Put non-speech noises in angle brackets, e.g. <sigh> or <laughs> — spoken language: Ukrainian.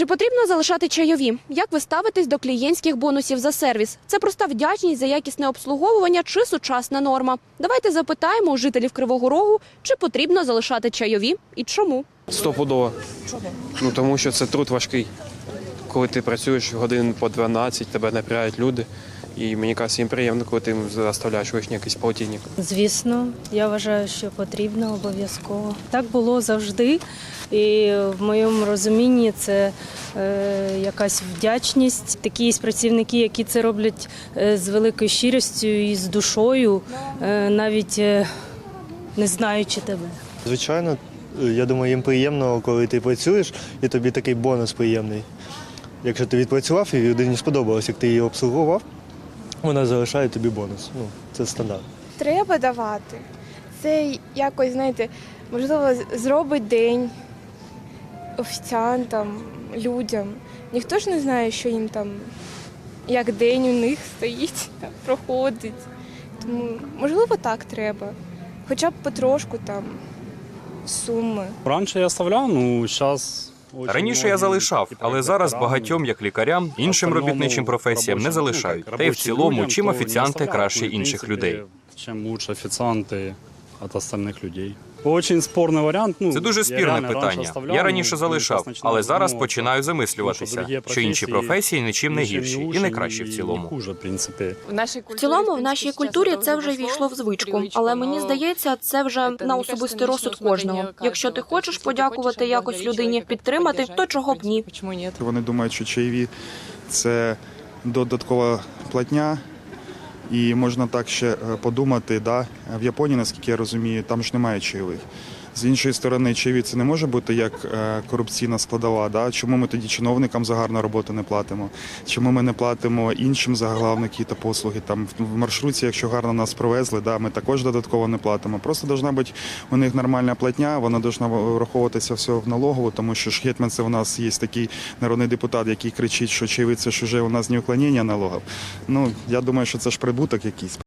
Чи потрібно залишати чайові? Як ви ставитесь до клієнтських бонусів за сервіс? Це проста вдячність за якісне обслуговування чи сучасна норма? Давайте запитаємо у жителів Кривого Рогу, чи потрібно залишати чайові і чому. Стопудово. Ну тому що це труд важкий. Коли ти працюєш годин по 12, тебе напрягають люди. І мені кажеться, їм приємно, коли ти заставляєш лишній якийсь полтинник. Звісно, я вважаю, що потрібно обов'язково. Так було завжди, і в моєму розумінні це е, якась вдячність. Такі є працівники, які це роблять е, з великою щирістю і з душою, е, навіть е, не знаючи тебе. Звичайно, я думаю, їм приємно, коли ти працюєш, і тобі такий бонус приємний. Якщо ти відпрацював і людині сподобалось, як ти її обслуговував, вона залишає тобі бонус. Ну, це стандарт. Треба давати. Це якось, знаєте, можливо, зробить день офіціантам, людям. Ніхто ж не знає, що їм там, як день у них стоїть, <laughs> проходить. Тому, можливо, так треба. Хоча б потрошку там суми. Раніше я оставляв, ну зараз. Раніше я залишав, але зараз багатьом, як лікарям, іншим робітничим професіям не залишають. Та й в цілому, чим офіціанти краще інших людей. Чим лучше офіціанти від остальних людей. Очень спорний варіант. Ну Це дуже спірне питання. оставляв, Я ну, раніше залишав, але зараз починаю замислюватися, що інші професії нічим не гірші і не кращі в цілому. В цілому, в нашій культурі це вже війшло в звичку, але мені здається, це вже на особистий розсуд кожного. Якщо ти хочеш подякувати якось людині, підтримати, то чого б ні. Вони думають, що чаєві це додаткова платня. І можна так ще е, подумати, да, в Японії, наскільки я розумію, там ж немає чайових. З іншої сторони, чаєві це не може бути як е, корупційна складова. Да? Чому ми тоді чиновникам за гарну роботу не платимо? Чому ми не платимо іншим за главники та послуги? Там в- маршрутці, якщо гарно нас провезли, да, ми також додатково не платимо. Просто должна бути у них нормальна платня, вона должна враховуватися все в налогову, тому що ж гетьман це у нас є такий народний депутат, який кричить, що чаєві це ж уже у нас не уклонення налогів. Ну я думаю, що це ж прибуток якийсь.